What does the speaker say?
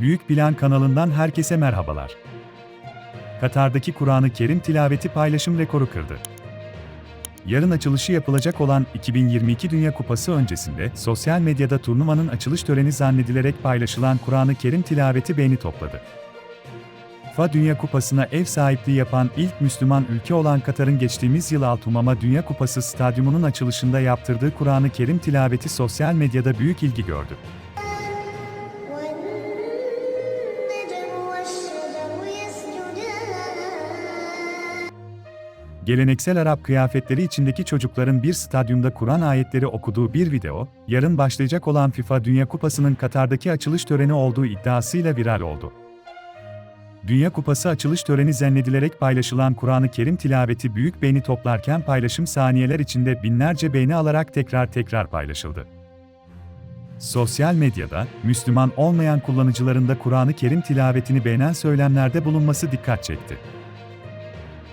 Büyük Plan kanalından herkese merhabalar. Katar'daki Kur'an-ı Kerim tilaveti paylaşım rekoru kırdı. Yarın açılışı yapılacak olan 2022 Dünya Kupası öncesinde sosyal medyada turnuvanın açılış töreni zannedilerek paylaşılan Kur'an-ı Kerim tilaveti beğeni topladı. FIFA Dünya Kupası'na ev sahipliği yapan ilk Müslüman ülke olan Katar'ın geçtiğimiz yıl Altumama Dünya Kupası stadyumunun açılışında yaptırdığı Kur'an-ı Kerim tilaveti sosyal medyada büyük ilgi gördü. Geleneksel Arap kıyafetleri içindeki çocukların bir stadyumda Kur'an ayetleri okuduğu bir video, yarın başlayacak olan FIFA Dünya Kupası'nın Katar'daki açılış töreni olduğu iddiasıyla viral oldu. Dünya Kupası açılış töreni zannedilerek paylaşılan Kur'an-ı Kerim tilaveti büyük beğeni toplarken paylaşım saniyeler içinde binlerce beğeni alarak tekrar tekrar paylaşıldı. Sosyal medyada, Müslüman olmayan kullanıcıların da Kur'an-ı Kerim tilavetini beğenen söylemlerde bulunması dikkat çekti.